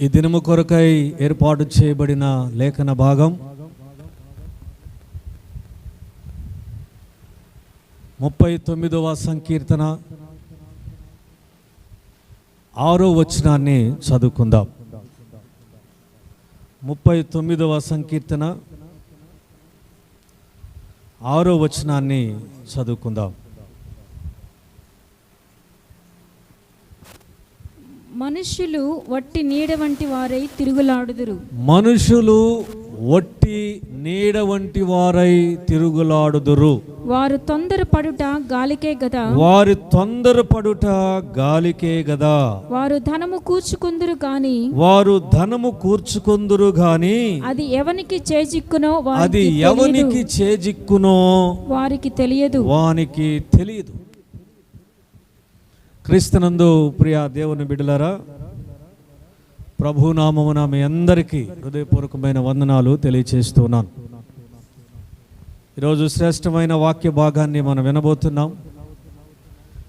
ఈ దినము కొరకై ఏర్పాటు చేయబడిన లేఖన భాగం ముప్పై తొమ్మిదవ సంకీర్తన. ఆరో వచనాన్ని చదువుకుందాం. ముప్పై తొమ్మిదవ సంకీర్తన. ఆరో వచనాన్ని చదువుకుందాం. మనుష్యులు వట్టి నీడ వంటి వారై తిరుగులాడుదురు. మనుషులు ఒట్టి నీడ వంటి వారై తిరుగులాడుదురు. వారు తొందరపడుట గాలికే గదా. వారి తొందరపడుట గాలికే గదా. వారు ధనము కూర్చుకుందురు గాని. వారు ధనము కూర్చుకొందురు గాని. అది ఎవనికి చేజిక్కునో అది ఎవనికి. చేజిక్కునో వారికి తెలియదు. వానికి తెలియదు. క్రీస్తునందు ప్రియ దేవుని బిడ్డలారా ప్రభునామమున మీ అందరికీ హృదయపూర్వకమైన వందనాలు తెలియచేస్తున్నాను. ఈరోజు శ్రేష్టమైన వాక్య భాగాన్ని మనం వినబోతున్నాం.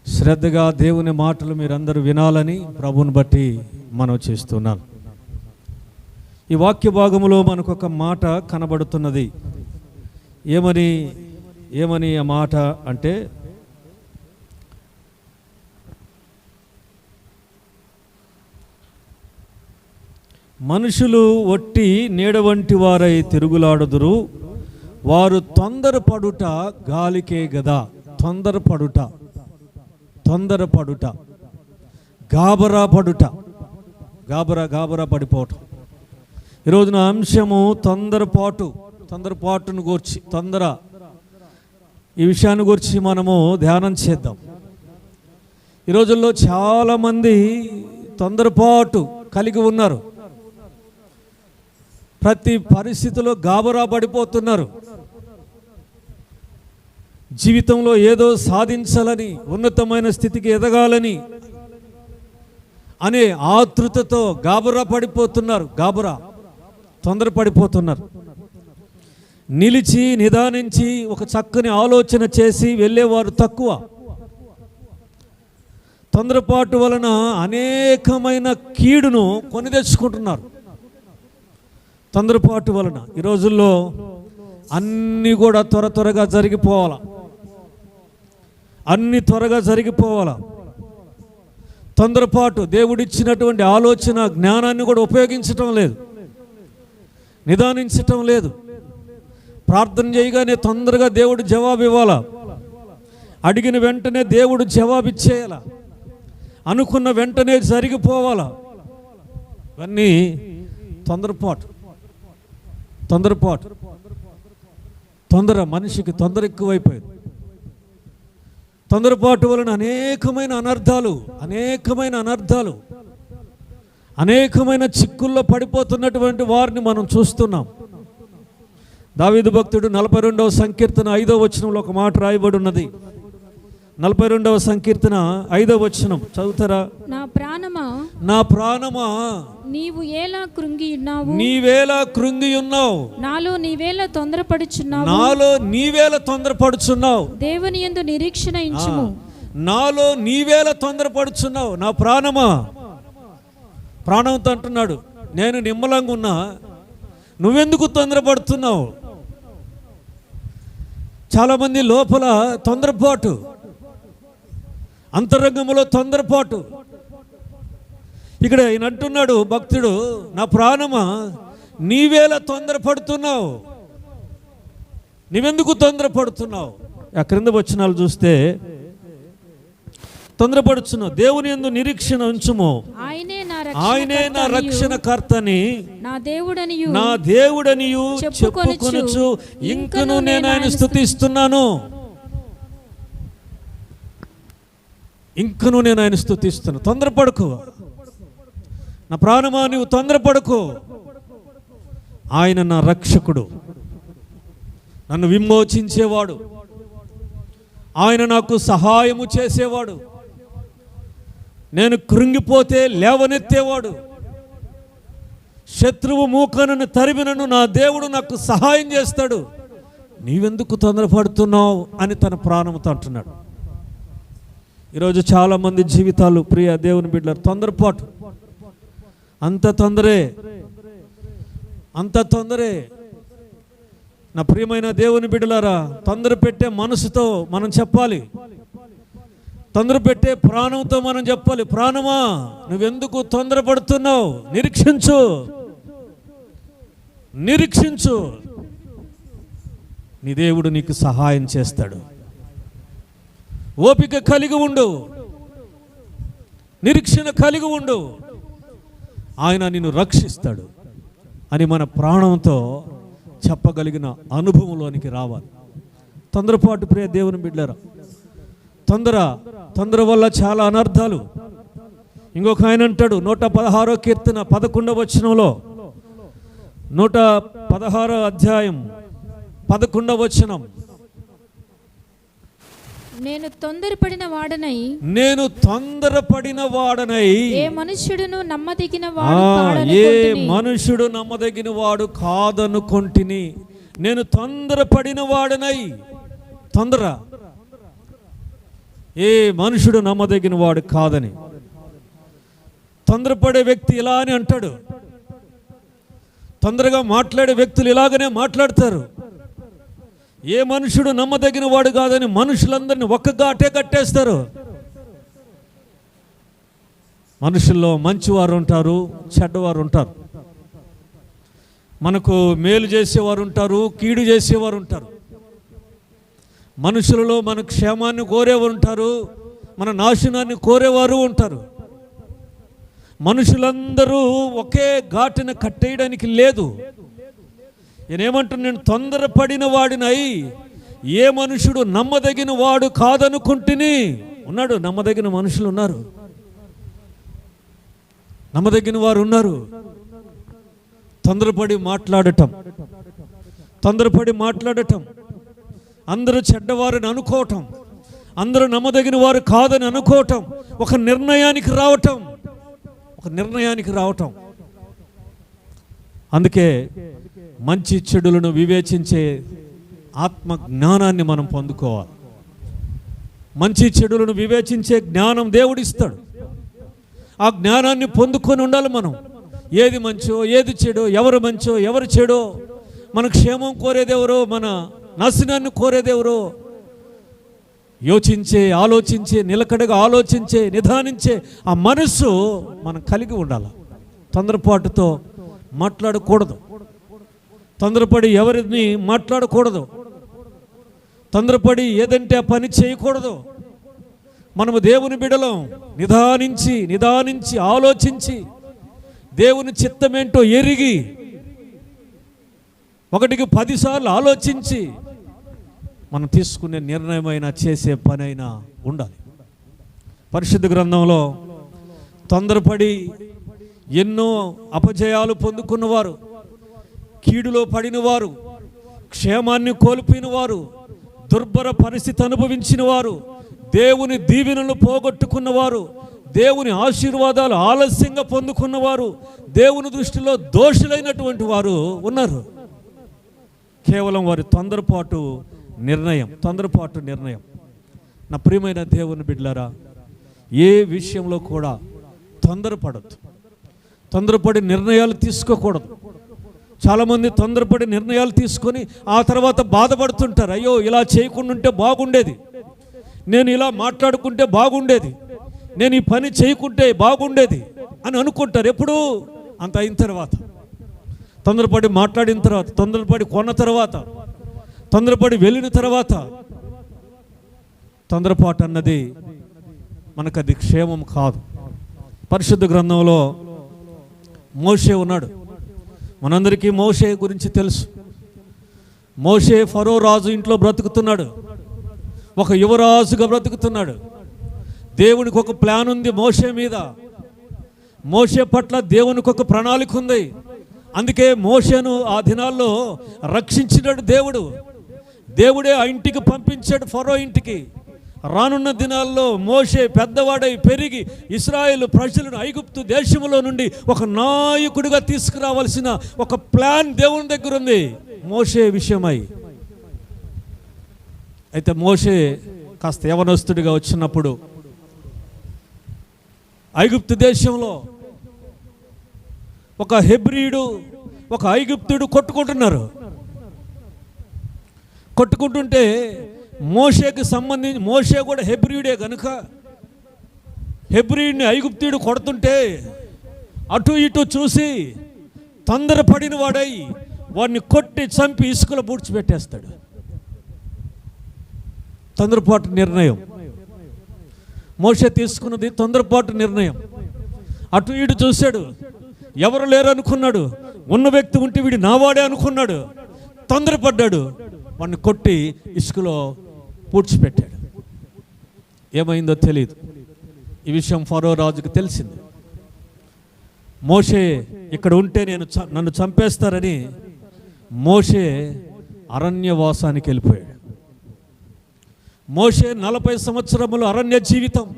శ్రద్ధగా దేవుని మాటలు మీరందరూ వినాలని ప్రభుని బట్టి మనం చేస్తున్నాను. ఈ వాక్య భాగములో మనకు ఒక మాట కనబడుతున్నది. ఏమని ఏమని ఆ మాట అంటే మనుషులు ఒట్టి నీడ వంటి వారై తిరుగులాడుదురు. వారు తొందరపడుట గాలికే గదా. తొందరపడుట. తొందరపడుట. గాబరా పడుట. గాబరా గాబరా పడిపోవటం. ఈరోజున అంశము తొందరపాటు తొందరపాటును గూర్చి తొందర. ఈ విషయాన్ని గురించి మనము ధ్యానం చేద్దాం. ఈ రోజుల్లో చాలామంది తొందరపాటు కలిగి ఉన్నారు. ప్రతి పరిస్థితిలో గాబరా పడిపోతున్నారు. జీవితంలో ఏదో సాధించాలని ఉన్నతమైన స్థితికి ఎదగాలని అనే ఆతృతతో గాబరా పడిపోతున్నారు. గాబరా తొందరపడిపోతున్నారు నిలిచి నిదానించి ఒక చక్కని ఆలోచన చేసి వెళ్ళేవారు తక్కువ. తొందరపాటు వలన అనేకమైన కీడును కొని తెచ్చుకుంటున్నారు. తొందరపాటు వలన. ఈ రోజుల్లో అన్నీ కూడా త్వర త్వరగా జరిగిపోవాల. అన్ని త్వరగా జరిగిపోవాల. తొందరపాటు దేవుడిచ్చినటువంటి ఆలోచన జ్ఞానాన్ని కూడా ఉపయోగించటం లేదు. నిదానించటం లేదు. ప్రార్థన చేయగానే తొందరగా దేవుడు జవాబు ఇవ్వాలా. అడిగిన వెంటనే దేవుడు జవాబు ఇచ్చేయాల. అనుకున్న వెంటనే జరిగిపోవాలా. ఇవన్నీ తొందరపాటు. తొందరపాటు. తొందర మనిషికి తొందర ఎక్కువైపోయింది. తొందరపాటు వలన అనేకమైన అనర్థాలు అనేకమైన అనర్థాలు అనేకమైన చిక్కుల్లో పడిపోతున్నటువంటి వారిని మనం చూస్తున్నాం. దావిదు భక్తుడు నలభై రెండవ సంకీర్తన ఐదవ వచనంలో ఒక మాట రాయబడి ఉన్నది. నలభై రెండవ సంకీర్తన ఐదవ వచనం. చదువుతారా? నా ప్రాణమా? నా ప్రాణమా? నీవు ఎలా కృంగి ఉన్నావు? నీవేలా కృంగి ఉన్నావు? నాలో నీవేలా తొందరపడుచున్నావు? నాలో నీవేల తొందరపడుచున్నావు? దేవుని యందు నిరీక్షణ ఇంచుము. నాలో నీవేల తొందరపడుచున్నావు? నా ప్రాణమా? ప్రాణంతో అంటున్నాడు నేను నిమ్మలంగా ఉన్నా. నువ్వెందుకు తొందరపడుతున్నావు? చాలామంది లోపల తొందరపాటు అంతరంగంలో తొందరపాటు. ఇక్కడ ఈయన అంటున్నాడు భక్తుడు నా ప్రాణమా నీవేలా తొందరపడుతున్నావు? నీవెందుకు తొందరపడుతున్నావు? ఆ క్రింద వచనాలు చూస్తే తొందరపడుచున్నావు దేవుని ఎందు నిరీక్షణ ఉంచుము. ఆయనే నా ఆయనే నా రక్షణకర్తనియు, రక్షణకర్తని నా దేవుడనియు. నా దేవుడనియు చెప్పుకొనుచు, ఇంకను నేను ఆయన ఆయన స్థుతిస్తున్నాను. ఇంకను నేను ఆయన స్థుతిస్తున్నాను తొందరపడుకో. నా ప్రాణమా నువ్వు తొందరపడుకో. ఆయన నా రక్షకుడు. నన్ను విమోచించేవాడు. ఆయన నాకు సహాయము చేసేవాడు. నేను కృంగిపోతే లేవనెత్తేవాడు. శత్రువు మూకనను తరిమినను నా దేవుడు నాకు సహాయం చేస్తాడు. నీవెందుకు తొందరపడుతున్నావు అని తన ప్రాణంతో అంటున్నాడు. ఈరోజు చాలామంది జీవితాలు ప్రియ దేవుని బిడ్డలు తొందరపాటు. అంత తొందరే. అంత తొందరే. నా ప్రియమైన దేవుని బిడ్డలారా తొందర పెట్టే మనసుతో మనం చెప్పాలి. తొందర పెట్టే ప్రాణంతో మనం చెప్పాలి. ప్రాణమా నువ్వెందుకు తొందరపడుతున్నావు? నిరీక్షించు. నిరీక్షించు. నీ దేవుడు నీకు సహాయం చేస్తాడు. ఓపిక కలిగి ఉండు. నిరీక్షణ కలిగి ఉండు. ఆయన నిన్ను రక్షిస్తాడు అని మన ప్రాణంతో చెప్పగలిగిన అనుభవంలోనికి రావాలి. తొందరపాటు ప్రియ దేవుని బిడ్డరా తొందర తొందర వల్ల చాలా అనర్థాలు. ఇంకొక ఆయన అంటాడు నూట పదహారో కీర్తన పదకొండవ వచనంలో నూట పదహారో అధ్యాయం పదకొండవ వచనం. నేను తొందరపడిన వాడనై. నేను తొందరపడిన వాడనై. ఏ మనుష్యుడును నమ్మదగిన వాడు ఏ. మనుషుడు నమ్మదగిన వాడు కాదనుకొంటిని. నేను తొందరపడిన వాడనై. తొందర. ఏ మనుషుడు నమ్మదగిన వాడు కాదని. తొందరపడే వ్యక్తి ఇలా అని అంటాడు. తొందరగా మాట్లాడే వ్యక్తులు ఇలాగనే మాట్లాడతారు. ఏ మనుషుడు నమ్మదగిన వాడు కాదని మనుషులందరినీ ఒక్క గాటే కట్టేస్తారు. మనుషుల్లో మంచివారు ఉంటారు చెడ్డవారు ఉంటారు. మనకు మేలు చేసేవారు ఉంటారు కీడు చేసేవారు ఉంటారు. మనుషులలో మన క్షేమాన్ని కోరేవారు ఉంటారు మన నాశనాన్ని కోరేవారు ఉంటారు. మనుషులందరూ ఒకే ఘాటున కట్టేయడానికి లేదు. నేనేమంటున్నా నేను తొందరపడిన వాడినై. ఏ మనుషుడు నమ్మదగిన వాడు కాదనుకుంటుని. ఉన్నాడు నమ్మదగిన మనుషులు ఉన్నారు. నమ్మదగిన వారు ఉన్నారు. తొందరపడి మాట్లాడటం. తొందరపడి మాట్లాడటం. అందరూ చెడ్డవారని అనుకోవటం. అందరూ నమ్మదగిన వారు కాదని అనుకోవటం. ఒక నిర్ణయానికి రావటం. ఒక నిర్ణయానికి రావటం. అందుకే మంచి చెడులను వివేచించే ఆత్మ జ్ఞానాన్ని మనం పొందుకోవాలి. మంచి చెడులను వివేచించే జ్ఞానం దేవుడిస్తాడు. ఆ జ్ఞానాన్ని పొందుకొని ఉండాలి మనం. ఏది మంచో ఏది చెడో ఎవరు మంచో ఎవరు చెడో మన క్షేమం కోరేదెవరో మన నాశనాన్ని కోరేదెవరో యోచించే ఆలోచించే నిలకడగా ఆలోచించే నిదానించే ఆ మనస్సు మనం కలిగి ఉండాలి. తొందరపాటుతో మాట్లాడకూడదు. తొందరపడి ఎవరిని మాట్లాడకూడదు. తొందరపడి ఏదంటే ఆ పని చేయకూడదు. మనము దేవుని బిడలం. నిదానించి నిదానించి ఆలోచించి దేవుని చిత్తమేంటో ఎరిగి ఒకటికి పదిసార్లు ఆలోచించి మనం తీసుకునే నిర్ణయమైనా చేసే పనైనా ఉండాలి. పరిశుద్ధ గ్రంథంలో తొందరపడి ఎన్నో అపజయాలు పొందుకున్నవారు. కీడులో పడినవారు క్షేమాన్ని కోల్పోయిన వారు దుర్భర పరిస్థితి అనుభవించిన వారు దేవుని దీవెనలు పోగొట్టుకున్నవారు దేవుని ఆశీర్వాదాలు ఆలస్యంగా పొందుకున్నవారు దేవుని దృష్టిలో దోషులైనటువంటి వారు ఉన్నారు. కేవలం వారి తొందరపాటు నిర్ణయం తొందరపాటు నిర్ణయం. నా ప్రియమైన దేవుని బిడ్డలారా ఏ విషయంలో కూడా తొందరపడద్దు. తొందరపడి నిర్ణయాలు తీసుకోకూడదు. చాలామంది తొందరపడి నిర్ణయాలు తీసుకొని ఆ తర్వాత బాధపడుతుంటారు. అయ్యో ఇలా చేయకుండా ఉంటే బాగుండేది. నేను ఇలా మాట్లాడుకుంటే బాగుండేది. నేను ఈ పని చేయకుంటే బాగుండేది అని అనుకుంటారు ఎప్పుడు. అంత అయిన తర్వాత తొందరపడి మాట్లాడిన తర్వాత తొందరపడి కొన్న తర్వాత తొందరపడి వెళ్ళిన తర్వాత తొందరపాటు అన్నది మనకు అది క్షేమం కాదు. పరిశుద్ధ గ్రంథంలో మోషే ఉన్నాడు. మనందరికీ మోషే గురించి తెలుసు. మోషే ఫరో రాజు ఇంట్లో బ్రతుకుతున్నాడు. ఒక యువరాజుగా బ్రతుకుతున్నాడు. దేవునికి ఒక ప్లాన్ ఉంది మోషే మీద. మోషే పట్ల దేవునికి ఒక ప్రణాళిక ఉంది. అందుకే మోషేను ఆ దినాల్లో రక్షించినాడు దేవుడు. దేవుడే ఆ ఇంటికి పంపించాడు ఫరో ఇంటికి. రానున్న దినాల్లో మోషే పెద్దవాడై పెరిగి ఇస్రాయేల్ ప్రజలను ఐగుప్తు దేశంలో నుండి ఒక నాయకుడిగా తీసుకురావాల్సిన ఒక ప్లాన్ దేవుని దగ్గర ఉంది. మోషే విషయమై. అయితే మోషే కాస్త యవనస్తుడిగా వచ్చినప్పుడు ఐగుప్తు దేశంలో ఒక హెబ్రియుడు ఒక ఐగుప్తుడు కొట్టుకుంటున్నారు. కొట్టుకుంటుంటే మోషేకి సంబంధించి మోషే కూడా హెబ్రియుడే కనుక హెబ్రియుడిని ఐగుప్తీయుడు కొడుతుంటే అటు ఇటు చూసి తొందరపడిన వాడై వాడిని కొట్టి చంపి ఇసుకలో పూడ్చిపెట్టేస్తాడు తొందరపాటు నిర్ణయం. మోషే తీసుకున్నది తొందరపాటు నిర్ణయం. అటు ఇటు చూశాడు. ఎవరు లేరు అనుకున్నాడు. ఉన్న వ్యక్తి ఉంటే వీడి నావాడే అనుకున్నాడు. తొందరపడ్డాడు. వాడిని కొట్టి ఇసుకలో పూడ్చిపెట్టాడు. ఏమైందో తెలియదు ఈ విషయం ఫరో రాజుకు తెలిసింది. మోషే ఇక్కడ ఉంటే నేను చ- నన్ను చంపేస్తారని మోషే అరణ్యవాసానికి వెళ్ళిపోయాడు. మోషే నలభై సంవత్సరములు అరణ్య జీవితం.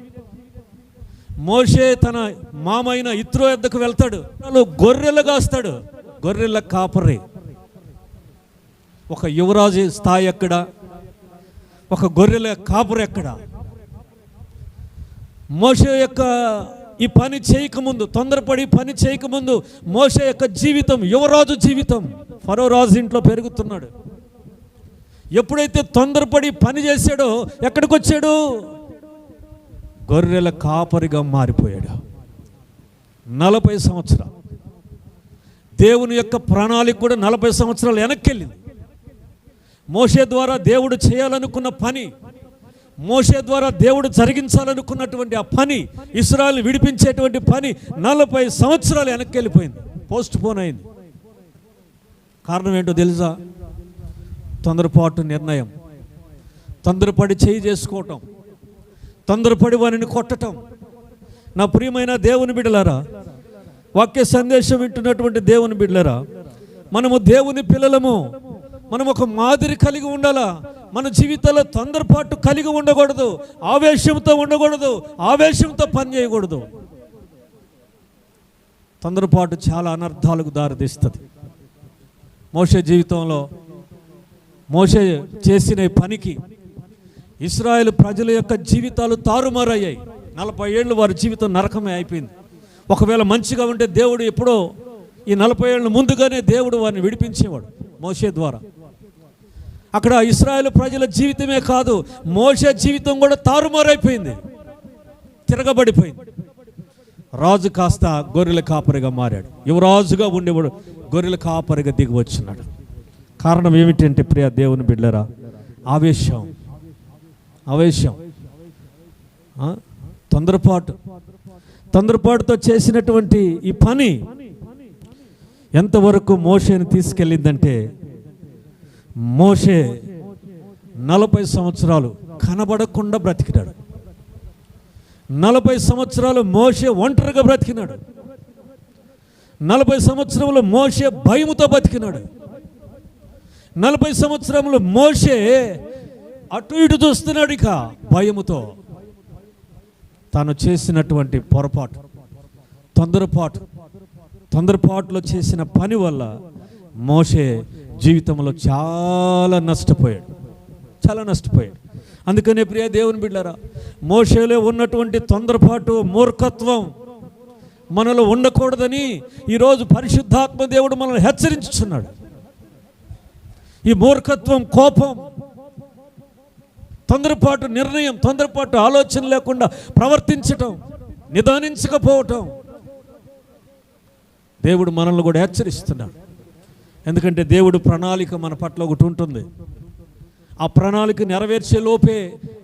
మోషే తన మామైన ఇత్రో ఎద్దకు వెళ్తాడు. గొర్రెలు కాస్తాడు. గొర్రెల కాపరి. ఒక యువరాజు స్థాయి అక్కడ ఒక గొర్రెల కాపరి ఎక్కడ? మోష యొక్క ఈ పని చేయకముందు తొందరపడి పని చేయకముందు మోష యొక్క జీవితం యువరాజు జీవితం ఫరో రాజు ఇంట్లో పెరుగుతున్నాడు. ఎప్పుడైతే తొందరపడి పని చేశాడో ఎక్కడికి వచ్చాడు గొర్రెల కాపరిగా మారిపోయాడు. నలభై సంవత్సరాలు. దేవుని యొక్క ప్రణాళిక కూడా నలభై సంవత్సరాలు వెనక్కి వెళ్ళింది. మోషే ద్వారా దేవుడు చేయాలనుకున్న పని మోషే ద్వారా దేవుడు జరిగించాలనుకున్నటువంటి ఆ పని ఇస్రాయల్ని విడిపించేటువంటి పని నలభై సంవత్సరాలు వెనక్కి వెళ్ళిపోయింది పోస్ట్ పోన్ అయింది. కారణం ఏంటో తెలుసా? తొందరపాటు నిర్ణయం. తొందరపడి చేయి చేసుకోవటం. తొందరపడి వారిని కొట్టటం. నా ప్రియమైన దేవుని బిడ్డలారా వాక్య సందేశం వింటున్నటువంటి దేవుని బిడ్డలారా మనము దేవుని పిల్లలము. మనం ఒక మాదిరి కలిగి ఉండాలా? మన జీవితంలో తొందరపాటు కలిగి ఉండకూడదు. ఆవేశంతో ఉండకూడదు. ఆవేశంతో పని చేయకూడదు. తొందరపాటు చాలా అనర్థాలకు దారితీస్తుంది. మోసే జీవితంలో మోసే చేసిన పనికి ఇస్రాయేల్ ప్రజల యొక్క జీవితాలు తారుమారయ్యాయి. నలభై ఏళ్ళు వారి జీవితం నరకమే అయిపోయింది. ఒకవేళ మంచిగా ఉంటే దేవుడు ఎప్పుడో ఈ నలభై ఏళ్ళ ముందుగానే దేవుడు వారిని విడిపించేవాడు. మోషే ద్వారా. అక్కడ ఇస్రాయేల్ ప్రజల జీవితమే కాదు మోషే జీవితం కూడా తారుమారైపోయింది. తిరగబడిపోయింది. రాజు కాస్త గొర్రెల కాపరిగా మారాడు. యువరాజుగా ఉండేవాడు గొర్రెల కాపరిగా దిగి వచ్చినాడు. కారణం ఏమిటంటే ప్రియ దేవుని బిడ్డరా ఆవేశం. ఆవేశం. తొందరపాటు. తొందరపాటుతో చేసినటువంటి ఈ పని ఎంతవరకు మోషేని తీసుకెళ్ళిందంటే మోషే నలభై సంవత్సరాలు కనబడకుండా బ్రతికినాడు. నలభై సంవత్సరాలు మోషే ఒంటరిగా బ్రతికినాడు. నలభై సంవత్సరంలో మోషే భయముతో బతికినాడు నలభై సంవత్సరంలో మోషే అటు ఇటు చూస్తున్నాడు ఇక భయముతో. తాను చేసినటువంటి పొరపాటు తొందరపాటు తొందరపాటులో చేసిన పని వల్ల మోషే జీవితంలో చాలా నష్టపోయాడు. చాలా నష్టపోయాడు. అందుకనే ప్రియ దేవుని బిడ్డారా మోషేలో ఉన్నటువంటి తొందరపాటు మూర్ఖత్వం మనలో ఉండకూడదని ఈరోజు పరిశుద్ధాత్మ దేవుడు మనల్ని హెచ్చరించుచున్నాడు. ఈ మూర్ఖత్వం కోపం తొందరపాటు నిర్ణయం తొందరపాటు ఆలోచన లేకుండా ప్రవర్తించటం నిదానించకపోవటం దేవుడు మనల్ని కూడా హెచ్చరిస్తున్నాడు. ఎందుకంటే దేవుడు ప్రణాళిక మన పట్ల ఒకటి ఉంటుంది. ఆ ప్రణాళిక నెరవేర్చే లోపే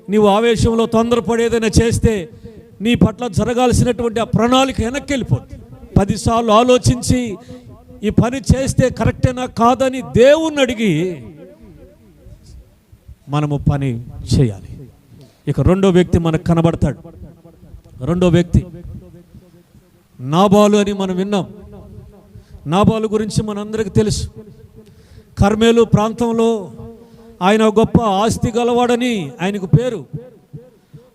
నీవు ఆవేశంలో తొందరపడేదైనా చేస్తే నీ పట్ల జరగాల్సినటువంటి ఆ ప్రణాళిక వెనక్కి వెళ్ళిపోతుంది పదిసార్లు ఆలోచించి ఈ పని చేస్తే కరెక్టేనా కాదని దేవుణ్ణి అడిగి మనము పని చేయాలి. ఇక రెండో వ్యక్తి మనకు కనబడతాడు. రెండో వ్యక్తి నాబాలు అని మనం విన్నాం. నాబాలు గురించి మనందరికీ తెలుసు. కర్మేలు ప్రాంతంలో ఆయన గొప్ప ఆస్తి గలవాడని ఆయనకు పేరు.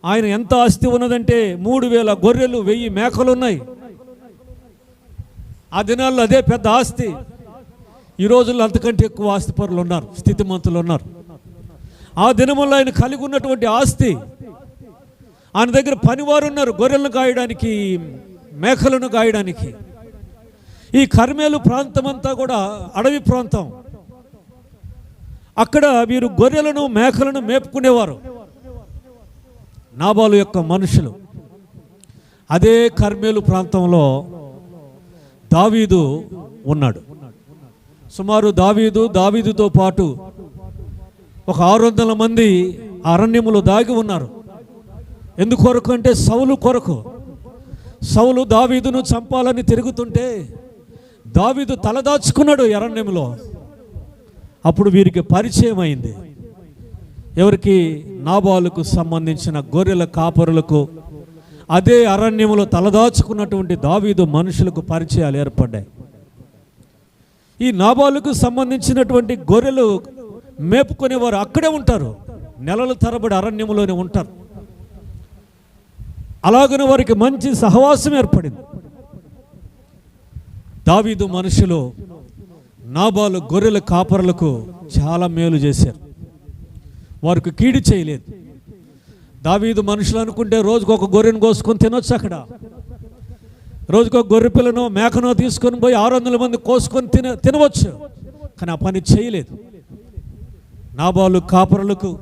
ఆయన ఎంత ఆస్తి ఉన్నదంటే మూడు వేల గొర్రెలు వెయ్యి మేకలు ఉన్నాయి ఆ దినాల్లో అదే పెద్ద ఆస్తి. ఈ రోజుల్లో అంతకంటే ఎక్కువ ఆస్తి పరులు ఉన్నారు స్థితిమంతులు ఉన్నారు. ఆ దినముల్లో ఆయన కలిగి ఉన్నటువంటి ఆస్తి ఆయన దగ్గర పనివారు ఉన్నారు గొర్రెలను గాయడానికి మేకలను గాయడానికి ఈ కర్మేలు ప్రాంతం అంతా కూడా అడవి ప్రాంతం. అక్కడ వీరు గొర్రెలను మేకలను మేపుకునేవారు. నాబాలు యొక్క మనుషులు. అదే కర్మేలు ప్రాంతంలో దావీదు ఉన్నాడు. సుమారు దావీదు దావీదుతో పాటు ఒక ఆరు వందల మంది అరణ్యములో దాగి ఉన్నారు. ఎందుకొరకు అంటే సౌలు కొరకు. సౌలు దావీదును చంపాలని తిరుగుతుంటే దావిదు తలదాచుకున్నాడు ఎరణ్యంలో అప్పుడు వీరికి పరిచయం అయింది. ఎవరికి? నాబాలుకు సంబంధించిన గొర్రెల కాపరులకు. అదే అరణ్యములో తలదాచుకున్నటువంటి దావీదు మనుషులకు పరిచయాలు ఏర్పడ్డాయి. ఈ నాబాలుకు సంబంధించినటువంటి గొర్రెలు మేపుకునేవారు అక్కడే ఉంటారు. నెలల తరబడి అరణ్యంలోనే ఉంటారు. అలాగనే వారికి మంచి సహవాసం ఏర్పడింది. దావీదు మనుషులు నాబాలు గొర్రెల కాపరులకు చాలా మేలు చేశారు. వారికి కీడు చేయలేదు. దావీదు మనుషులు అనుకుంటే రోజుకు ఒక గొర్రెను కోసుకొని తినొచ్చు అక్కడ. రోజుకు ఒక గొర్రె పిల్లను మేకనో తీసుకొని పోయి ఆరు వందల మంది కోసుకొని తిన తినవచ్చు. కానీ ఆ పని చేయలేదు. నాబాలు కాపరులకు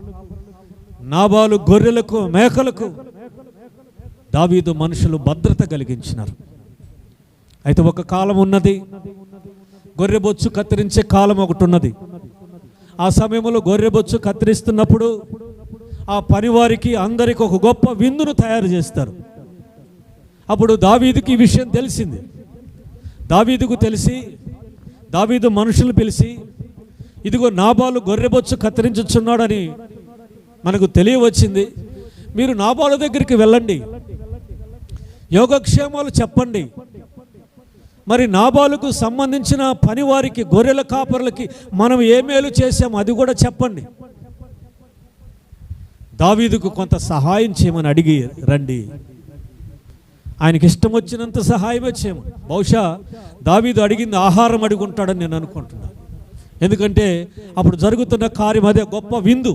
నాబాలు గొర్రెలకు మేకలకు దావీదు మనుషులు భద్రత కలిగించినారు. అయితే ఒక కాలం ఉన్నది. గొర్రెబొచ్చు కత్తిరించే కాలం ఒకటి ఉన్నది. ఆ సమయంలో గొర్రెబొచ్చు కత్తిరిస్తున్నప్పుడు ఆ పనివారికి అందరికి ఒక గొప్ప విందును తయారు చేస్తారు. అప్పుడు దావీదుకి ఈ విషయం తెలిసింది. దావీదుకు తెలిసి దావీదు మనుషులు పిలిచి ఇదిగో నాబాలు గొర్రెబొచ్చు కత్తిరించుచున్నాడని మనకు తెలియవచ్చింది. మీరు నాబాలు దగ్గరికి వెళ్ళండి. యోగక్షేమాలు చెప్పండి. మరి నాబాలుకు సంబంధించిన పనివారికి గొర్రెల కాపరులకి మనం ఏ మేలు చేసామో అది కూడా చెప్పండి. దావీదుకు కొంత సహాయం చేయమని అడిగి రండి. ఆయనకి ఇష్టం వచ్చినంత సహాయమే చేయమని. బహుశా దావీదు అడిగింది ఆహారం అడుగుంటాడని నేను అనుకుంటున్నాను ఎందుకంటే అప్పుడు జరుగుతున్న కార్యం అదే గొప్ప విందు.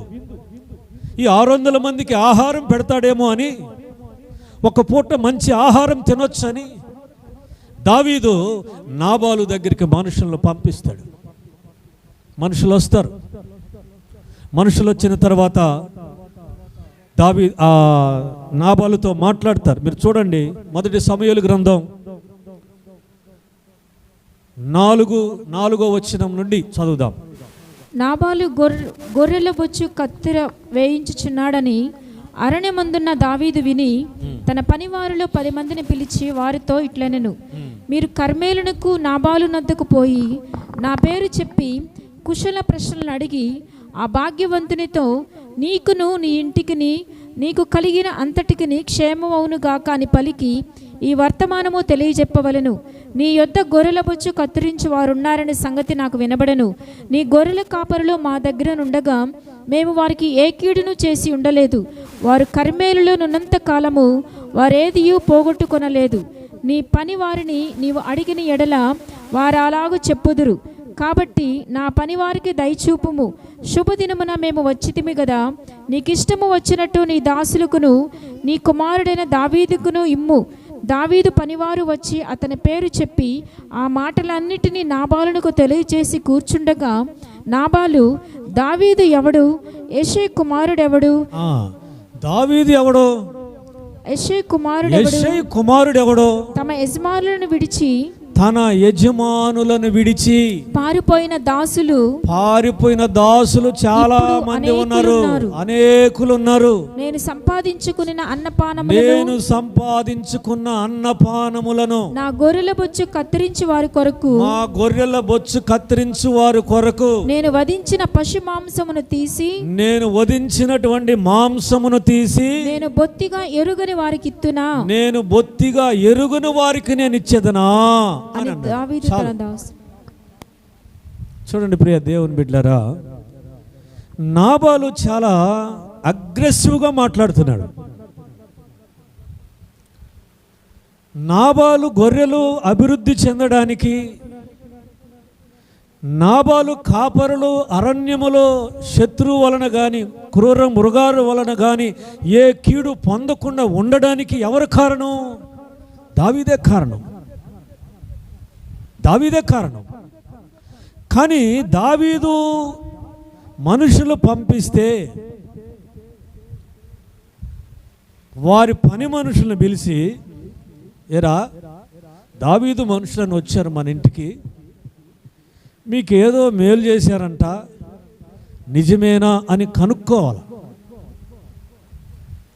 ఈ ఆరు వందల మందికి ఆహారం పెడతాడేమో అని ఒక పూట మంచి ఆహారం తినొచ్చని దావీదు నాబాలు దగ్గరికి మనుషులను పంపిస్తాడు. మనుషులు వస్తారు. మనుషులు వచ్చిన తర్వాత దావి ఆ నాబాలుతో మాట్లాడతారు. మీరు చూడండి మొదటి సమయలు గ్రంథం. నాలుగు నాలుగో వచ్చినం నుండి చదువుదాం. నాబాలు గొర్రె గొర్రెల బొచ్చు కత్తిర వేయించుచున్నాడని అరణ్యమందున్న దావీదు విని తన పనివారిలో పది మందిని పిలిచి వారితో ఇట్లనెను. మీరు కర్మేలునకు నాబాలు నద్దకు పోయి నా పేరు చెప్పి కుశల ప్రశ్నలను అడిగి ఆ భాగ్యవంతునితో నీకును నీ ఇంటికిని నీకు కలిగిన అంతటికిని క్షేమమవును గాక అని పలికి ఈ వర్తమానము తెలియజెప్పవలెను. నీ యొద్ద గొర్రెల బొచ్చు కత్తిరించి వారున్నారనే సంగతి నాకు వినబడను. నీ గొర్రెల కాపరులు మా దగ్గర నుండగా మేము వారికి ఏ కీడును చేసి ఉండలేదు. వారు కర్మేలులో నున్నంత కాలము వారేదియూ పోగొట్టుకొనలేదు. నీ పని వారిని నీవు అడిగిన ఎడల వారు అలాగు చెప్పుదురు. కాబట్టి నా పని వారికి దయచూపుము. శుభదినమున మేము వచ్చితిమి కదా నీకిష్టము వచ్చినట్టు నీ దాసులకును నీ కుమారుడైన దావీదుకును ఇమ్ము. దావీదు పనివారు వచ్చి అతని పేరు చెప్పి ఆ మాటలన్నిటినీ నాబాలునకు తెలియచేసి కూర్చుండగా నాబాలు దావీదు ఎవడు? యెషై కుమారుడెవడు? దావీదు ఎవడో? యెషై కుమారుడు ఎవడో తమ యజమానులను విడిచి తన యజమానులను విడిచి పారిపోయిన దాసులు పారిపోయిన దాసులు చాలా మంది ఉన్నారు. అనేకులు ఉన్నారు నేను సంపాదించుకున్న అన్నపానములను నేను సంపాదించుకున్న అన్నపానములను నా గొర్రెల బొచ్చు కత్తిరించి వారి కొరకు మా గొర్రెల బొచ్చు కత్తిరించు వారి కొరకు నేను వధించిన పశు మాంసమును తీసి నేను వధించినటువంటి మాంసమును తీసి నేను బొత్తిగా ఎరుగని వారికి ఇత్తునా? నేను బొత్తిగా ఎరుగును వారికి నేను ఇచ్చేదనా? అని. దావీదు. తన దాసు చూడండి ప్రియ దేవుని బిడ్డలారా నాబాలు చాలా అగ్రెసివ్గా మాట్లాడుతున్నాడు నాబాలు గొర్రెలు అభివృద్ధి చెందడానికి నాబాలు కాపరులు అరణ్యములో శత్రువు వలన కానీ క్రూర మృగాల వలన కానీ ఏ కీడు పొందకుండా ఉండడానికి ఎవరు కారణం దావీదే కారణం దావీదే కారణం. కానీ దావీదు మనుషులు పంపిస్తే వారి పని మనుషులను పిలిచి ఎరా దావీదు మనుషులను వచ్చారు మన ఇంటికి. మీకు ఏదో మేలు చేశారంట. నిజమేనా? అని కనుక్కోవాలి.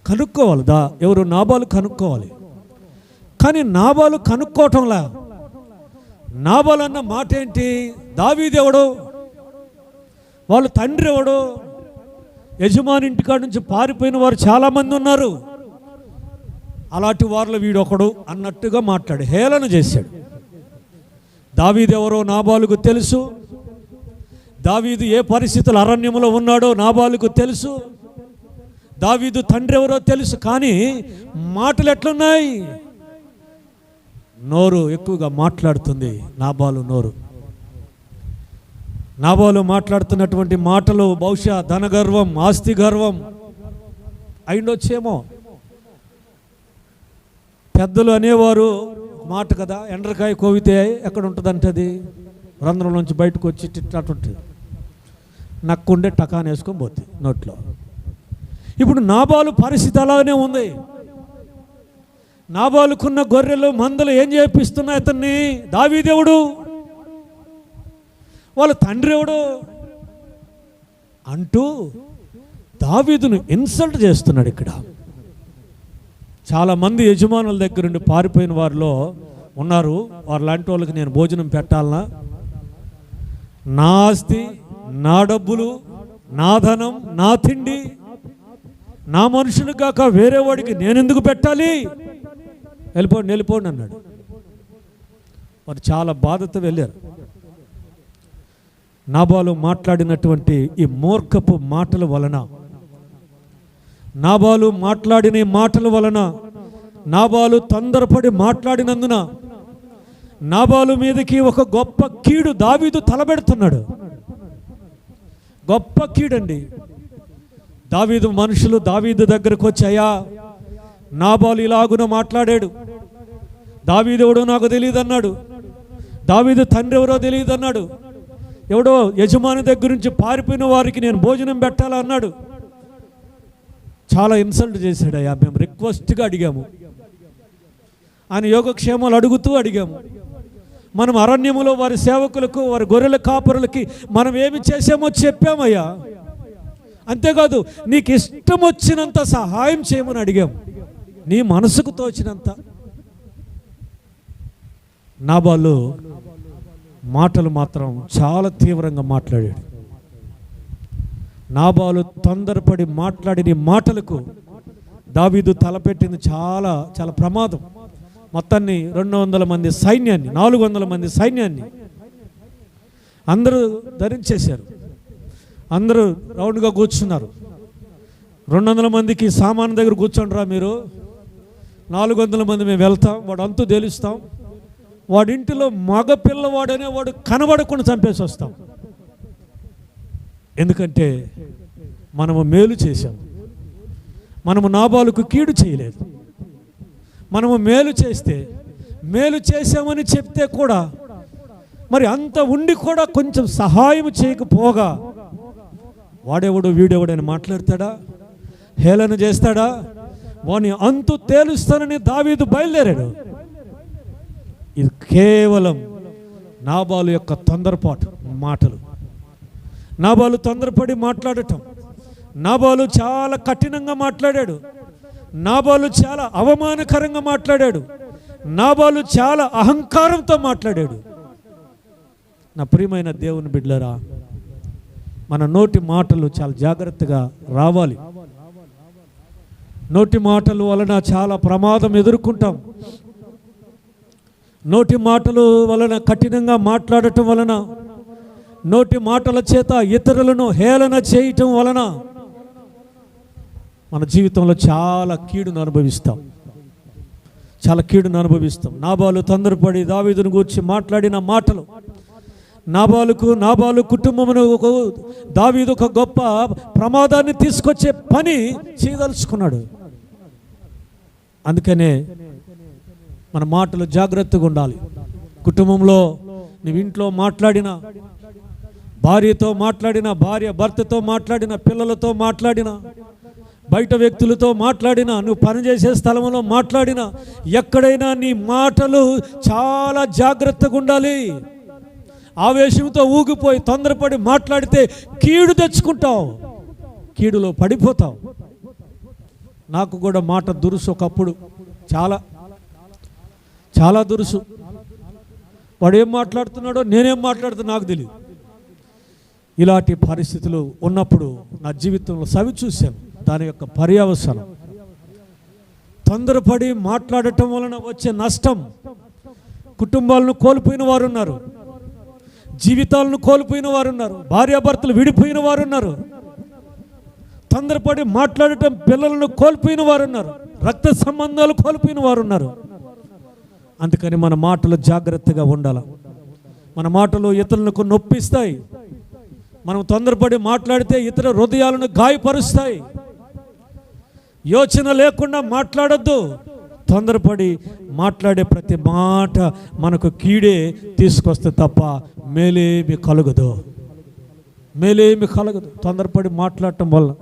కనుక్కోవాలి. దా ఎవరు నాబాలు కనుక్కోవాలి. కానీ నాబాలు కనుక్కోవటంలా నాబాలు అన్న మాట ఏంటి దావీదెవడు వాళ్ళ తండ్రి ఎవడు? యజమాని ఇంటికాడ నుంచి పారిపోయిన వారు చాలామంది ఉన్నారు. అలాంటి వారిలో వీడొకడు అన్నట్టుగా మాట్లాడు హేళన చేశాడు. దావీదెవరో నాబాలుకు తెలుసు. దావీదు ఏ పరిస్థితులు అరణ్యంలో ఉన్నాడో నాబాలుకు తెలుసు. దావీదు తండ్రి ఎవరో తెలుసు కానీ మాటలు ఎట్లున్నాయి? నోరు ఎక్కువగా మాట్లాడుతుంది. నాబాలు నోరు. నాబాలు మాట్లాడుతున్నటువంటి మాటలు బహుశా ధనగర్వం ఆస్తి గర్వం అయిండొచ్చేమో. పెద్దలు అనేవారు మాట కదా ఎండ్రకాయ కోవితే ఎక్కడ ఉంటుందంటే అది? రంధ్రం నుంచి బయటకు వచ్చి తిట్టఉంటుంది నక్కుండే టకాన్ వేసుకొని పోతుంది నోట్లో. ఇప్పుడు నాబాలు పరిస్థితి అలానే ఉంది. నాబాలుకున్న గొర్రెలు మందలు ఏం చేపిస్తున్నాయి అతన్ని? దావీదేవుడు. వాళ్ళ తండ్రి ఎవడు? అంటూ దావీదును ఇన్సల్ట్ చేస్తున్నాడు ఇక్కడ. చాలామంది యజమానుల దగ్గర నుండి పారిపోయిన వారిలో ఉన్నారు. వారు లాంటి వాళ్ళకి నేను భోజనం పెట్టాలనా? నా ఆస్తి నా డబ్బులు నా ధనం నా తిండి నా మనుషులు కాక వేరే వాడికి నేను ఎందుకు పెట్టాలి? వెళ్ళిపోండి వెళ్ళిపోండి అన్నాడు. వారు చాలా బాధతో వెళ్ళారు. నాబాలు మాట్లాడినటువంటి ఈ మూర్ఖపు మాటల వలన నాబాలు మాట్లాడిన మాటల వలన నాబాలు తొందరపడి మాట్లాడినందున నాబాలు మీదకి ఒక గొప్ప కీడు దావీదు తలబెడుతున్నాడు. గొప్ప కీడండి. దావీదు మనుషులు దావీదు దగ్గరకు వచ్చాయా నాబాలు ఇలాగున మాట్లాడాడు. దావీదెవడో నాకు తెలియదు అన్నాడు దావీదు తండ్రి ఎవరో తెలియదు అన్నాడు ఎవడో యజమాని దగ్గర నుంచి పారిపోయిన వారికి నేను భోజనం పెట్టాలన్నాడు చాలా ఇన్సల్ట్ చేశాడు అయ్యా. మేము రిక్వెస్ట్గా అడిగాము. ఆయన యోగక్షేమాలు అడుగుతూ అడిగాము. మనం అరణ్యములో వారి సేవకులకు వారి గొర్రెల కాపరులకి మనం ఏమి చేసామో చెప్పామయ్యా. అంతేకాదు నీకు ఇష్టం వచ్చినంత సహాయం చేయమని అడిగాము. నీ మనసుకు తోచినంత నాబాలు మాటలు మాత్రం చాలా తీవ్రంగా మాట్లాడాడు. నాబాలు తొందరపడి మాట్లాడిన మాటలకు దావీదు తలపెట్టింది చాలా చాలా ప్రమాదం. మొత్తాన్ని రెండు వందల మంది సైన్యాన్ని నాలుగు వందల మంది సైన్యాన్ని అందరూ ధరించేశారు. అందరూ రౌండ్గా కూర్చున్నారు. రెండు వందల మందికి సామాను దగ్గర కూర్చోండిరా మీరు. నాలుగు వందల మంది మేము వెళ్తాం వాడు అంతు తేలుస్తాం. వాడి ఇంటిలో మగ పిల్లవాడు అనేవాడు కనబడకుండా చంపేసి వస్తాం. ఎందుకంటే మనము మేలు చేశాం. మనము నాబాలకు కీడు చేయలేదు. మనము మేలు చేస్తే మేలు చేశామని చెప్తే కూడా మరి అంత ఉండి కూడా కొంచెం సహాయం చేయకపోగా వాడెవడు వీడెవడని మాట్లాడతాడా? హేళన చేస్తాడా? వాని అంతు తేలుస్తానని దావీదు బయలుదేరాడు. ఇది కేవలం నాబాలు యొక్క తొందరపాటు మాటలు. నాబాలు తొందరపడి మాట్లాడటం. నాబాలు చాలా కఠినంగా మాట్లాడాడు. నాబాలు చాలా అవమానకరంగా మాట్లాడాడు. నాబాలు చాలా అహంకారంతో మాట్లాడాడు. నా ప్రియమైన దేవుని బిడ్డలరా మన నోటి మాటలు చాలా జాగ్రత్తగా రావాలి. నోటి మాటల వలన చాలా ప్రమాదం ఎదుర్కొంటాం. నోటి మాటలు వలన కఠినంగా మాట్లాడటం వలన నోటి మాటల చేత ఇతరులను హేళన చేయటం వలన మన జీవితంలో చాలా కీడును అనుభవిస్తాం. చాలా కీడును అనుభవిస్తాం. నాబాలు తొందరపడి దావీదును గూర్చి మాట్లాడిన మాటలు నాబాలుకు నాబాలు కుటుంబమును ఒక దావీదు ఒక గొప్ప ప్రమాదాన్ని తీసుకొచ్చే పని చేయదలుచుకున్నాడు. అందుకనే మన మాటలు జాగ్రత్తగా ఉండాలి. కుటుంబంలో నువ్వు ఇంట్లో మాట్లాడిన భార్యతో మాట్లాడిన భార్య భర్తతో మాట్లాడిన పిల్లలతో మాట్లాడిన బయట వ్యక్తులతో మాట్లాడినా నువ్వు పనిచేసే స్థలంలో మాట్లాడిన ఎక్కడైనా నీ మాటలు చాలా జాగ్రత్తగా ఉండాలి. ఆవేశంతో ఊగిపోయి తొందరపడి మాట్లాడితే కీడు తెచ్చుకుంటావు. కీడులో పడిపోతావు. నాకు కూడా మాట దురుసు ఒకప్పుడు. చాలా చాలా దురుసు. వాడు ఏం మాట్లాడుతున్నాడో నేనేం మాట్లాడుతున్నా నాకు తెలియదు ఇలాంటి పరిస్థితులు ఉన్నప్పుడు నా జీవితంలో సవి చూశాను. దాని యొక్క పర్యవసనం. తొందరపడి మాట్లాడటం వలన వచ్చే నష్టం. కుటుంబాలను కోల్పోయిన వారు ఉన్నారు జీవితాలను కోల్పోయిన వారు ఉన్నారు భార్యాభర్తలు విడిపోయిన వారు ఉన్నారు తొందరపడి మాట్లాడటం పిల్లలను కోల్పోయిన వారు ఉన్నారు రక్త సంబంధాలు కోల్పోయిన వారు ఉన్నారు అందుకని మన మాటలు జాగ్రత్తగా ఉండాలి. మన మాటలు ఇతరులకు నొప్పిస్తాయి. మనం తొందరపడి మాట్లాడితే ఇతర హృదయాలను గాయపరుస్తాయి. యోచన లేకుండా మాట్లాడొద్దు. తొందరపడి మాట్లాడే ప్రతి మాట మనకు కీడే తీసుకొస్తే తప్ప మేలేమి కలగదు. మేలేమి కలగదు. తొందరపడి మాట్లాడటం వల్ల